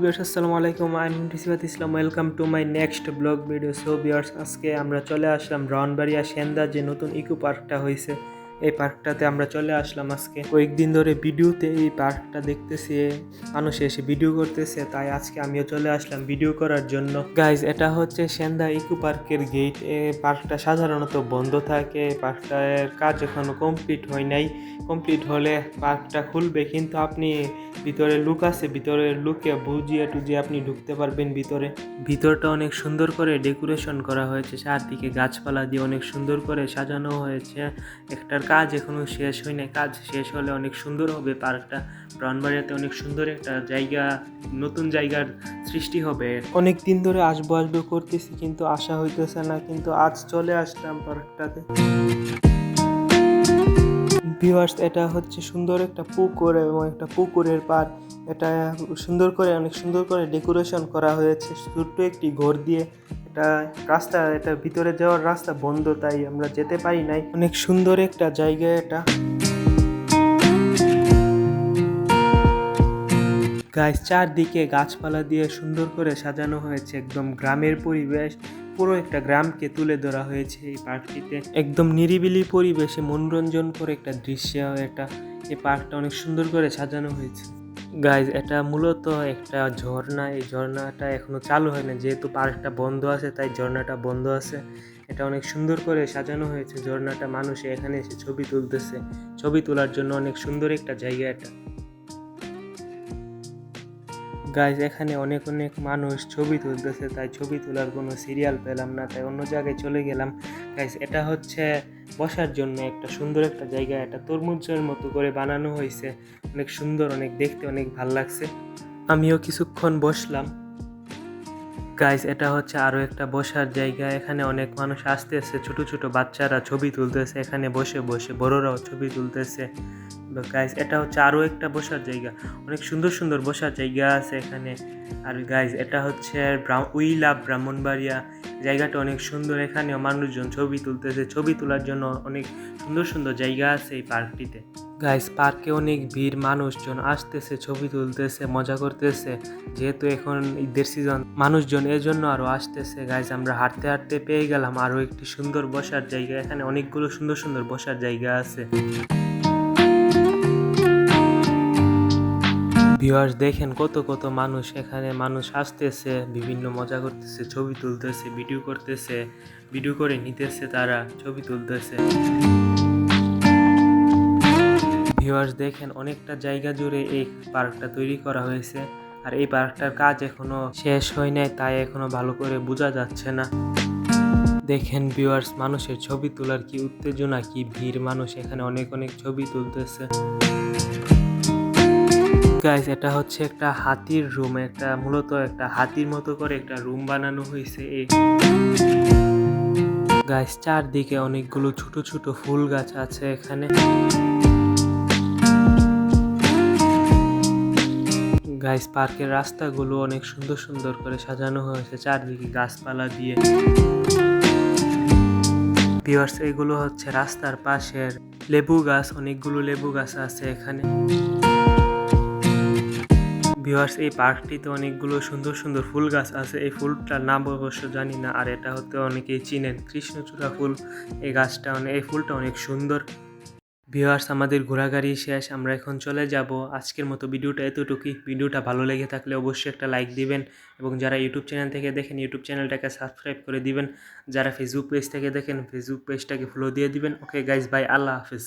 বিয়ার্স আসসালামু আলাইকুম। I am রিসিবাত Islam welcome to my next blog video so viewers আজকে আমরা চলে আসলাম রাউনবাড়িয়া সেন্দা যে নতুন ইকো পার্কটা হয়েছে। এই পার্কটাতে আমরা চলে আসলাম আজকে। কয়েকদিন ধরে ভিডিওতে এই পার্কটা দেখতেছি, মানুষ এসে ভিডিও করতেছে, তাই আজকে আমিও চলে আসলাম ভিডিও করার জন্য। গাইজ এটা হচ্ছে সেন্দা ইকো পার্কের গেট এই পার্কটা সাধারণত বন্ধ থাকে, পার্কটার কাজ এখনও কমপ্লিট হয় নাই। কমপ্লিট হলে পার্কটা খুলবে, কিন্তু আপনি ভিতরে লুক আছে ভিতরে লুকে বুঝিয়ে টুজিয়ে আপনি ঢুকতে পারবেন ভিতরে। ভিতরটা অনেক সুন্দর করে ডেকোরেশন করা হয়েছে, চারদিকে গাছপালা দিয়ে অনেক সুন্দর করে সাজানো হয়েছে। একটার কাজ এখনও শেষ হয় কাজ শেষ হলে অনেক সুন্দর হবে। পার্কটা ব্রাউনবাড়িয়াতে অনেক সুন্দর একটা জায়গা, নতুন জায়গার সৃষ্টি হবে। অনেক দিন ধরে আসব আসব করতেছি কিন্তু আশা হইতেছে না, কিন্তু আজ চলে আসলাম পার্কটাতে। ভিউয়ার্স এটা হচ্ছে সুন্দর একটা পুকুর এবং একটা পুকুরের পার এটা সুন্দর করে, অনেক সুন্দর করে ডেকোরেশন করা হয়েছে। ছোট্ট একটি ঘর দিয়ে এটা রাস্তা, এটা ভিতরে যাওয়ার রাস্তা বন্ধ, তাই আমরা যেতে পারি নাই। অনেক সুন্দর একটা জায়গা এটা। গাছ চারদিকে গাছপালা দিয়ে সুন্দর করে সাজানো হয়েছে, একদম গ্রামের পরিবেশ। পুরো একটা গ্রামকে তুলে ধরা হয়েছে এই পার্কটিতে। একদম নিরিবিলি পরিবেশে মনোরঞ্জন করে একটা দৃশ্য, এটা এই পার্কটা অনেক সুন্দর করে সাজানো হয়েছে। গাইজ এটা মূলত একটা ঝর্ণা। এই ঝর্ণাটা এখনও চালু হয় না যেহেতু পার্কটা বন্ধ আছে, তাই ঝর্ণাটা বন্ধ আছে। এটা অনেক সুন্দর করে সাজানো হয়েছে ঝর্ণাটা। মানুষ এখানে এসে ছবি তুলতেছে। ছবি তোলার জন্য অনেক সুন্দর একটা জায়গা এটা। গাইজ এখানে অনেক অনেক মানুষ ছবি তুলতেছে। তাই ছবি তোলার কোনো সিরিয়াল পেলাম না, তাই অন্য জায়গায় চলে গেলাম। গাইজ এটা হচ্ছে বসার জন্য একটা সুন্দর একটা জায়গা। এটা তরমুজের মতো করে বানানো হয়েছে। অনেক সুন্দর, অনেক দেখতে অনেক ভালো লাগছে। আমিও কিছুক্ষণ বসলাম। গাইজ এটা হচ্ছে আরও একটা বসার জায়গা। এখানে অনেক মানুষ আসতেছে, ছোট ছোট বাচ্চারা ছবি তুলতেছে। এখানে বসে বসে বড়রাও ছবি তুলতেছে। গাইজ এটা হচ্ছে আরও একটা বসার জায়গা। অনেক সুন্দর সুন্দর বসার জায়গা আছে এখানে। আর গাইজ এটা হচ্ছে উই লাভ ব্রাহ্মণবাড়িয়া। জায়গাটা অনেক সুন্দর। এখানেও মানুষজন ছবি তুলতেছে। ছবি তোলার জন্য অনেক সুন্দর সুন্দর জায়গা আছে এই পার্কটিতে। গাইস পার্কে অনেক ভিড়, মানুষজন আসতেছে, ছবি তুলতেছে, মজা করতেছে। যেহেতু এখন ঈদের সিজন মানুষজন এর জন্য আরও আসতেছে। গাইস আমরা হাঁটতে হাঁটতে পেয়ে গেলাম আরও একটি সুন্দর বসার জায়গা। এখানে অনেকগুলো সুন্দর সুন্দর বসার জায়গা আছে। ভিউয়ার্স দেখেন কত কত মানুষ এখানে। মানুষ আসতেছে, বিভিন্ন মজা করতেছে, ছবি তুলতেছে ভিডিও করতেছে ভিডিও করে নিতেছে তারা, ছবি তুলতেছে। ভিউয়ার্স, দেখেন অনেকটা জায়গা জুড়ে এই পার্কটা তৈরি করা হয়েছে। আর এই পার্কটার কাজ এখনও শেষ হয় নাই, তাই এখনও ভালো করে বোঝা যাচ্ছে না। দেখেন ভিউয়ার্স, মানুষের ছবি তোলার কি উত্তেজনা, কি ভিড়, মানুষ এখানে অনেক অনেক ছবি তুলতেছে। গাইস এটা হচ্ছে একটা হাতির রুম একটা মূলত একটা হাতির মতো করে একটা রুম বানানো হয়েছে এই গাইস চারদিকে অনেকগুলো ছোট ছোট ফুল গাছ আছে এখানে। গাইস, পার্কের রাস্তাগুলো অনেক সুন্দর সুন্দর করে সাজানো হয়েছে চারদিকে গাছপালা দিয়ে। ভিউয়ার্স এগুলো হচ্ছে রাস্তার পাশের লেবু গাছ, অনেকগুলো লেবু গাছ আছে এখানে। ভিউয়ার্স এই পার্কটিতে অনেকগুলো সুন্দর সুন্দর ফুল গাছ আছে। এই ফুলটার নাম অবশ্য জানি না, আর এটা হতে অনেকেই চিনেন। কৃষ্ণচূড়া ফুল, এই গাছটা অনেক এই ফুলটা অনেক সুন্দর। ভিউয়ার্স, আমাদের ঘোরাঘুরি শেষ, আমরা এখন চলে যাব। আজকের মতো ভিডিওটা এতটুকুই। ভিডিওটা ভালো লেগে থাকলে অবশ্যই একটা লাইক দিবেন এবং যারা ইউটিউব চ্যানেল থেকে দেখেন ইউটিউব চ্যানেলটাকে সাবস্ক্রাইব করে দিবেন। যারা ফেসবুক পেজ থেকে দেখেন ফেসবুক পেজটাকে ফলো দিয়ে দিবেন। ওকে গাইজ বাই আল্লাহ হাফিজ।